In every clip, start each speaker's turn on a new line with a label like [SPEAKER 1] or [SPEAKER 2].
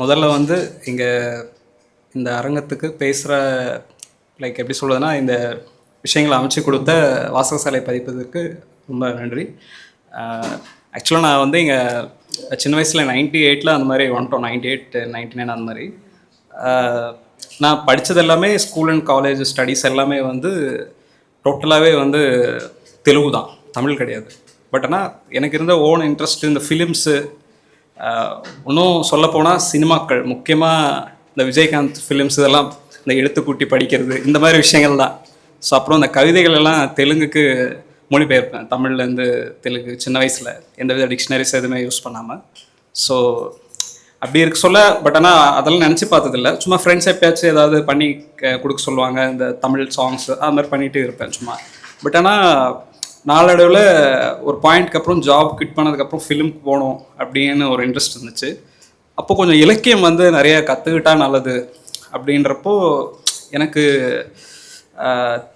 [SPEAKER 1] முதல்ல வந்து இங்கே இந்த அரங்கத்துக்கு பேசுகிற லைக் எப்படி சொல்கிறதுனா இந்த விஷயங்களை அமைச்சு கொடுத்த வாசகசாலை பதிப்பதற்கு ரொம்ப நன்றி. ஆக்சுவலாக நான் வந்து இங்கே சின்ன வயசில் நைன்டி எயிட்டில் அந்த மாதிரி வந்துட்டோம். நைன்டி எயிட் நைன்டி நைன் அந்த மாதிரி. நான் படித்தது எல்லாமே ஸ்கூல் அண்ட் காலேஜ் ஸ்டடீஸ் எல்லாமே வந்து டோட்டலாகவே வந்து தெலுங்கு தான் தமிழ் கிடையாது. பட் ஆனால் எனக்கு இருந்த ஓன் இன்ட்ரெஸ்ட் இந்த ஃபிலிம்ஸு இன்னும் சொல்லப்போனால் சினிமாக்கள் முக்கியமாக இந்த விஜயகாந்த் ஃபிலிம்ஸ் இதெல்லாம் இந்த எழுத்துக்கூட்டி படிக்கிறது இந்த மாதிரி விஷயங்கள் தான். ஸோ அப்புறம் இந்த கவிதைகள் எல்லாம் தெலுங்குக்கு மொழிபெயர்ப்பேன். தமிழ்லேருந்து தெலுங்கு சின்ன வயசில். எந்த வித டிக்ஷனரிஸ் எதுவுமே யூஸ் பண்ணாமல் ஸோ அப்படி இருக்க சொல்ல பட் ஆனால் அதெல்லாம் நினச்சி பார்த்ததில்ல. சும்மா ஃப்ரெண்ட்ஸ் எப்பயாச்சும் ஏதாவது பண்ணி கொடுக்க சொல்லுவாங்க. இந்த தமிழ் சாங்ஸ் அது மாதிரி பண்ணிகிட்டே இருப்பேன் சும்மா. பட் ஆனால் நாளடைவில் ஒரு பாயிண்ட்க்கு அப்புறம் ஜாப் கிட் பண்ணதுக்கப்புறம் ஃபிலிம்க்கு போகணும் அப்படின்னு ஒரு இன்ட்ரெஸ்ட் இருந்துச்சு. அப்போ கொஞ்சம் இலக்கியம் வந்து நிறைய கற்றுக்கிட்டா நல்லது அப்படின்றப்போ எனக்கு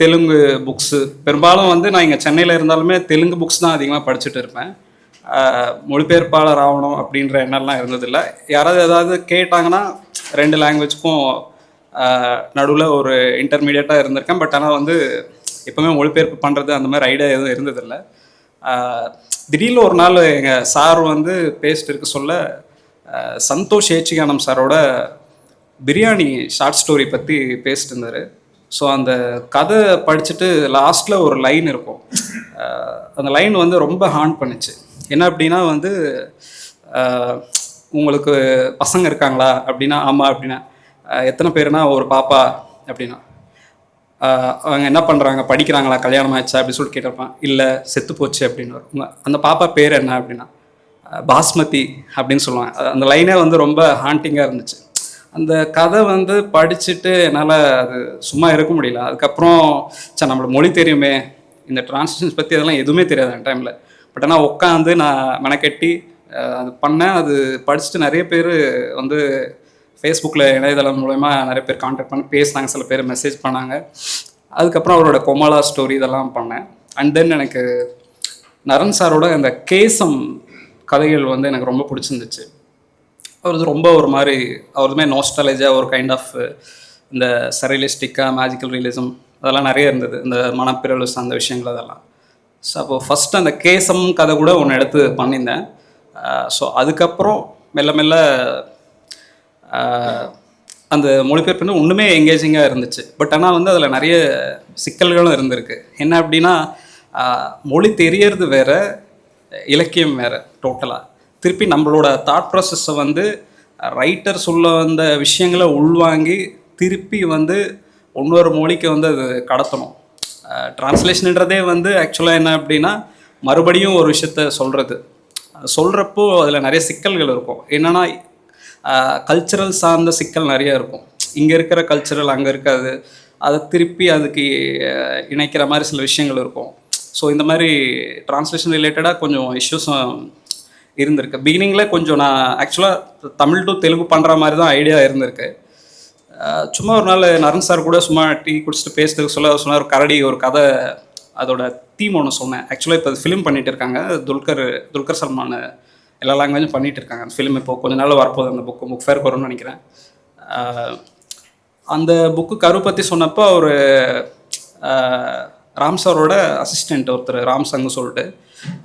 [SPEAKER 1] தெலுங்கு புக்ஸு பெரும்பாலும் வந்து நான் இங்கே சென்னையில் இருந்தாலுமே தெலுங்கு புக்ஸ் தான் அதிகமாக படிச்சுட்டு இருப்பேன். மொழிபெயர்ப்பாளர் ஆகணும் அப்படின்ற எண்ணம்லாம் இருந்ததில்லை. யாராவது ஏதாவது கேட்டாங்கன்னா ரெண்டு லாங்குவேஜ்க்கும் நடுவில் ஒரு இன்டர்மீடியட்டாக இருந்திருக்கேன். பட் ஆனால் வந்து எப்போவுமே மொழிபெயர்ப்பு பண்ணுறது அந்த மாதிரி ஐடியா எதுவும் இருந்ததில்லை. திடீர்னு ஒரு நாள் எங்கள் சார் வந்து பேசிட்டு இருக்க சொல்ல சந்தோஷ் ஏச்சிகானம் சாரோட பிரியாணி ஷார்ட் ஸ்டோரி பற்றி பேசிட்டு இருந்தார். ஸோ அந்த கதை படிச்சுட்டு லாஸ்ட்டில் ஒரு லைன் இருக்கும். அந்த லைன் வந்து ரொம்ப ஹார்ன் பண்ணுச்சு. என்ன அப்படின்னா வந்து உங்களுக்கு பசங்க இருக்காங்களா அப்படின்னா ஆமாம் அப்படின்னா எத்தனை பேருனா ஒரு பாப்பா அப்படின்னா. அவங்க என்ன பண்ணுறாங்க படிக்கிறாங்களா? கல்யாணம் ஆச்சா? அப்படின்னு சொல்லிட்டு கேட்டிருப்பான். இல்லை செத்து போச்சு அப்படின்னு. வரும். அந்த பாப்பா பேர் என்ன அப்படின்னா? பாஸ்மதி அப்படின்னு சொல்லுவாங்க. அந்த லைனே வந்து ரொம்ப ஹாண்டிங்காக இருந்துச்சு. அந்த கதை வந்து படிச்சுட்டு என்னால் அது சும்மா இருக்க முடியல. அதுக்கப்புறம் சரி நம்மளுக்கு மொழி தெரியுமே. இந்த டிரான்ஸ்லேஷன்ஸ் பற்றி அதெல்லாம் எதுவுமே தெரியாது அந்த டைமில் பட் ஆனால் உட்காந்து நான் மெனக்கட்டி அது பண்ணேன். அது படிச்சுட்டு நிறைய பேர் வந்து ஃபேஸ்புக்கில் இணையதளம் மூலயமா நிறைய பேர் காண்டாக்ட் பண்ணி பேசினாங்க சில பேர் மெசேஜ் பண்ணாங்க. அதுக்கப்புறம் அவரோட கொமாலா ஸ்டோரி இதெல்லாம் பண்ணேன். அண்ட் தென் எனக்கு நரன் சாரோட அந்த கேசம் கதைகள் வந்து எனக்கு ரொம்ப பிடிச்சிருந்துச்சு. அவரது ரொம்ப ஒரு மாதிரி அவருமே நோஸ்டாலஜியாக ஒரு கைண்ட் ஆஃப் இந்த சரியலிஸ்டிக்காக மேஜிக்கல் ரியலிசம் அதெல்லாம் நிறைய இருந்தது. இந்த மனப்பிரவு சார்ந்த விஷயங்கள் அதெல்லாம். ஸோ அப்போ ஃபஸ்ட்டு அந்த கேசம் கதை கூட ஒன்று எடுத்து பண்ணியிருந்தேன். ஸோ அதுக்கப்புறம் மெல்ல மெல்ல அந்த மொழிபெயர்ப்புன்னு ஒன்றுமே எங்கேஜிங்காக இருந்துச்சு. பட் ஆனால் வந்து அதில் நிறைய சிக்கல்களும் இருந்திருக்கு. என்ன அப்படின்னா மொழி தெரியறது வேற இலக்கியம் வேறு டோட்டலாக திருப்பி நம்மளோட தாட் ப்ராசஸ்ஸை வந்து ரைட்டர் சொல்ல வந்த விஷயங்களை உள்வாங்கி திருப்பி வந்து இன்னொரு மொழிக்கு வந்து அது கடத்தணும். டிரான்ஸ்லேஷன்ன்றதே வந்து ஆக்சுவலாக என்ன அப்படின்னா மறுபடியும் ஒரு விஷயத்த சொல்கிறது சொல்கிறப்போ அதில் நிறைய சிக்கல்கள் இருக்கும். என்னென்னா கல்ச்சுரல் சார்ந்த சிக்கல் நிறைய இருக்கும். இங்கே இருக்கிற கல்ச்சுரல் அங்கே இருக்காது. அதை திருப்பி அதுக்கு இணைக்கிற மாதிரி சில விஷயங்கள் இருக்கும். ஸோ இந்த மாதிரி ட்ரான்ஸ்லேஷன் ரிலேட்டடாக கொஞ்சம் இஷ்யூஸும் இருந்திருக்கு. பிகினிங்கில் கொஞ்சம் நான் ஆக்சுவலாக தமிழ் டு தெலுங்கு பண்ணுற மாதிரி தான் ஐடியா இருந்திருக்கு. சும்மா ஒரு நாள் நரன் சார் கூட சும்மா டீ குடிச்சிட்டு பேசுறதுக்கு சொல்ல சொன்னார். ஒரு கரடி ஒரு கதை அதோட தீம் ஒன்று சொன்னேன். ஆக்சுவலாக இப்போ ஃபிலிம் பண்ணிட்டு இருக்காங்க. துல்கர் துல்கர் சல்மான். எல்லா லாங்குவேஜும் பண்ணிகிட்டு இருக்காங்க அந்த ஃபிலிம் இப்போ கொஞ்ச நாள் வரப்போகுது. அந்த புக்கு புக் ஃபேர் வரும்னு நினைக்கிறேன். அந்த புக்கு கரு பற்றி சொன்னப்போ அவர் ராம் சாரோட அசிஸ்டண்ட் ஒருத்தர் ராம் சங்கு சொல்லிட்டு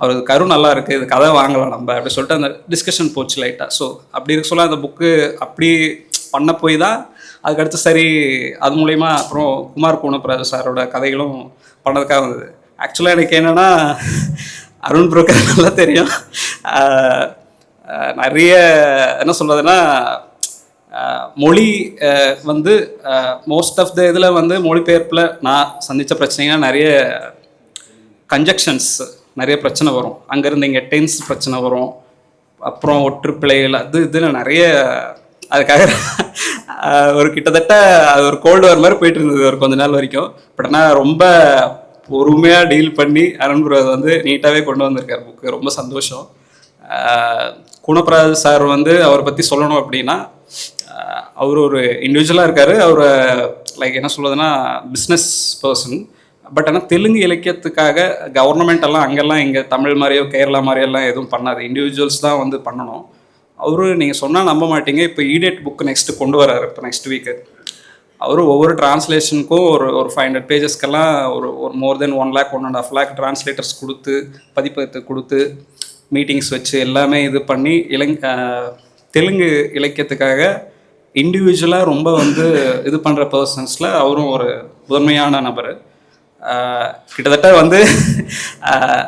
[SPEAKER 1] அவர் கரு நல்லா இருக்குது இது கதை வாங்கலாம் நம்ம அப்படி சொல்லிட்டு அந்த டிஸ்கஷன் போச்சு லைட்டாக ஸோ அப்படி இருக்க சொல்ல அந்த புக்கு அப்படி பண்ண போய் தான் அதுக்கடுத்து சரி அது மூலயமா அப்புறம் குமார் குணப்பிராஜ் சாரோட கதைகளும் பண்ணதுக்காக வந்தது. ஆக்சுவலாக எனக்கு என்னென்னா அருண் புரோக்கர் நல்லா தெரியும். நிறைய என்ன சொல்கிறதுனா மொழி வந்து மோஸ்ட் ஆஃப் த இதில் வந்து மொழிபெயர்ப்பில் நான் சந்தித்த பிரச்சனைகள் நிறைய கன்ஜெக்ஷன்ஸ் நிறைய பிரச்சனை வரும். அங்கேருந்து இங்கே டென்ஸ் பிரச்சனை வரும். அப்புறம் ஒற்றுப்பிழைகள் அது இதுன்னு நிறைய அதுக்காக ஒரு கிட்டத்தட்ட அது ஒரு கோல்டு வார் மாதிரி போயிட்டு இருந்தது ஒரு கொஞ்ச நாள் வரைக்கும். பட் ஆனால் ரொம்ப பொறுமையாக டீல் பண்ணி அருண் வந்து நீட்டாகவே கொண்டு வந்திருக்கார் புக்கு ரொம்ப சந்தோஷம். ஆஹ் சார் வந்து அவரை பற்றி சொல்லணும் அப்படின்னா அவர் ஒரு இண்டிவிஜுவலாக இருக்கார். அவர் லைக் என்ன சொல்றதுன்னா பிஸ்னஸ் பர்சன் பட் ஆனால் தெலுங்கு இலக்கியத்துக்காக கவர்மெண்ட் எல்லாம் அங்கெல்லாம் இங்கே தமிழ் மாதிரியோ கேரளா மாதிரியெல்லாம் எதுவும் பண்ணாது. இண்டிவிஜுவல்ஸ் தான் வந்து பண்ணணும். அவரு நீங்கள் சொன்னால் நம்ப மாட்டீங்க. இப்போ ஈடேட் புக் நெக்ஸ்ட் கொண்டு வராரு இப்போ நெக்ஸ்ட் வீக்கு அவர் ஒவ்வொரு டிரான்ஸ்லேஷனுக்கும் ஒரு ஒரு ஃபைவ் ஹண்ட்ரட் பேஜஸ்க்கெல்லாம் ஒரு ஒரு more then one lakh one and of lakh translators கொடுத்து பதிப்பகத்தை கொடுத்து மீட்டிங்ஸ் வச்சு எல்லாமே இது பண்ணி இலங் தெலுங்கு இலக்கியத்துக்காக இண்டிவிஜுவலாக ரொம்ப வந்து இது பண்ணுற பர்சன்ஸில் அவரும் ஒரு முதன்மையான நபர். கிட்டத்தட்ட வந்து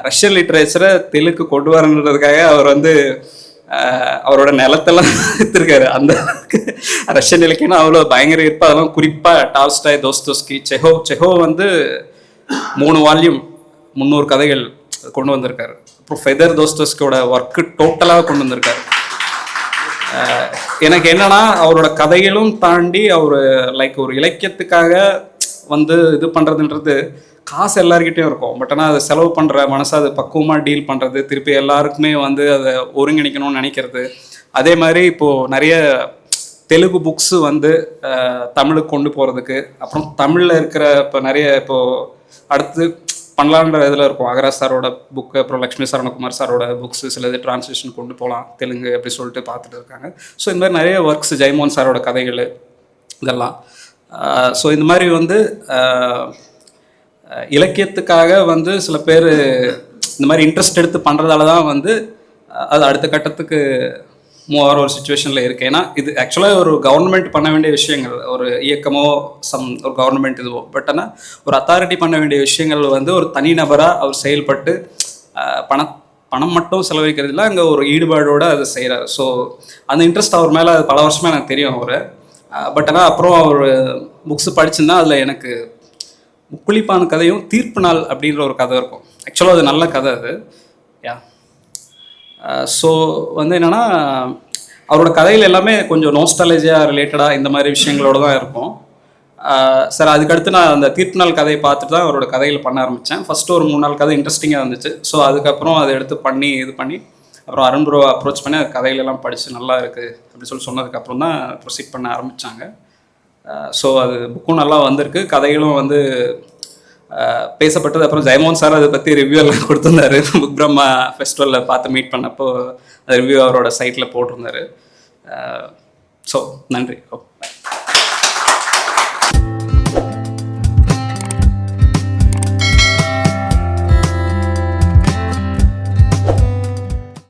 [SPEAKER 1] ரஷ்யன் லிட்ரேச்சரை தெலுங்கு கொண்டு வரன்றதுக்காக அவர் வந்து அவரோட நிலத்தெல்லாம் வித்துருக்காரு. அந்த ரஷ்யன் இலக்கியம்னா அவ்வளோ பயங்கர இருப்பா அதெல்லாம் குறிப்பாக டால்ஸ்டாய் தோஸ்தோஸ்கி செஹோ செஹோ வந்து மூணு வால்யூம் முந்நூறு கதைகள் கொண்டு வந்திருக்காரு. அப்புறம் ஃபெதர் தோஸ்தோஸ்கியோட ஒர்க்கு டோட்டலாக கொண்டு வந்திருக்காரு. எனக்கு என்னன்னா அவரோட கதைகளும் தாண்டி அவர் லைக் ஒரு இலக்கியத்துக்காக வந்து இது பண்ணுறதுன்றது காசு எல்லாருக்கிட்டேயும் இருக்கும். பட் ஆனால் அதை செலவு பண்ணுற மனசை அதை பக்குவமாக டீல் பண்ணுறது திருப்பி எல்லாருக்குமே வந்து அதை ஒருங்கிணைக்கணும்னு நினைக்கிறது. அதே மாதிரி இப்போது நிறைய தெலுங்கு புக்ஸு வந்து தமிழுக்கு கொண்டு போகிறதுக்கு அப்புறம் தமிழில் இருக்கிற இப்போ நிறைய இப்போது அடுத்து பண்ணலான்ற இதில் இருக்கும். அகரா சாரோட புக்கு அப்புறம் லக்ஷ்மி சரணகுமார் சாரோட புக்ஸ் சில இது டிரான்ஸ்லேஷன் கொண்டு போகலாம் தெலுங்கு அப்படி சொல்லிட்டு பார்த்துட்டு இருக்காங்க. ஸோ இந்த மாதிரி நிறைய ஒர்க்ஸ் ஜெய்மோன் சாரோட கதைகள் இதெல்லாம். ஸோ இந்த மாதிரி வந்து இலக்கியத்துக்காக வந்து சில பேர் இந்த மாதிரி இன்ட்ரெஸ்ட் எடுத்து பண்ணுறதால தான் வந்து அது அடுத்த கட்டத்துக்கு மூவ் ஆகிற ஒரு சுச்சுவேஷனில் இருக்குது ஏன்னா இது ஆக்சுவலாக ஒரு கவர்மெண்ட் பண்ண வேண்டிய விஷயங்கள் ஒரு இயக்கமோ சம் ஒரு கவர்மெண்ட் இதுவோ பட் ஆனால் ஒரு அத்தாரிட்டி பண்ண வேண்டிய விஷயங்கள் வந்து ஒரு தனிநபராக அவர் செயல்பட்டு பண பணம் மட்டும் செலவழிக்கிறது இல்லை அங்கே ஒரு ஈடுபாடோடு அதை செய்கிறார் ஸோ அந்த இன்ட்ரெஸ்ட் அவர் மேலே அது பல வருஷமாக எனக்கு தெரியும் அவர். பட் ஆனால் அப்புறம் அவர் புக்ஸ் படிச்சிருந்தா அதில் எனக்கு முக்குளிப்பான கதையும் தீர்ப்பு நாள் அப்படின்ற ஒரு கதை இருக்கும். ஆக்சுவலாக அது நல்ல கதை அது. யா ஸோ வந்து என்னென்னா அவரோட கதையில் எல்லாமே கொஞ்சம் நோஸ்டாலஜியாக ரிலேட்டடாக இந்த மாதிரி விஷயங்களோட தான் இருக்கும். சார் அதுக்கடுத்து நான் அந்த தீர்ப்பு நாள் கதையை பார்த்துட்டு தான் அவரோட கதையில் பண்ண ஆரம்பித்தேன் ஃபஸ்ட்டு ஒரு மூணு நாள் கதை இன்ட்ரெஸ்டிங்காக இருந்துச்சு. ஸோ அதுக்கப்புறம் அதை எடுத்து பண்ணி இது பண்ணி அப்புறம் அருண் ப்ரோ அப்ரோச் பண்ணி அது படித்து நல்லா இருக்குது அப்படின்னு சொல்லி சொன்னதுக்கப்புறம் தான் ப்ரொசீட் பண்ண ஆரம்பித்தாங்க ஸோ அது புக்கும் நல்லா வந்திருக்கு. கதைகளும் வந்து பேசப்பட்டது. அப்புறம் ஜெயமோகன் சார் அதை பற்றி ரிவ்யூ எல்லாம் கொடுத்துருந்தாரு. புக் பிரம்மா ஃபெஸ்டிவலில் பார்த்து மீட் பண்ணப்போ அந்த ரிவ்யூ அவரோட சைட்டில் போட்டிருந்தாரு. ஸோ நன்றி. ஓகே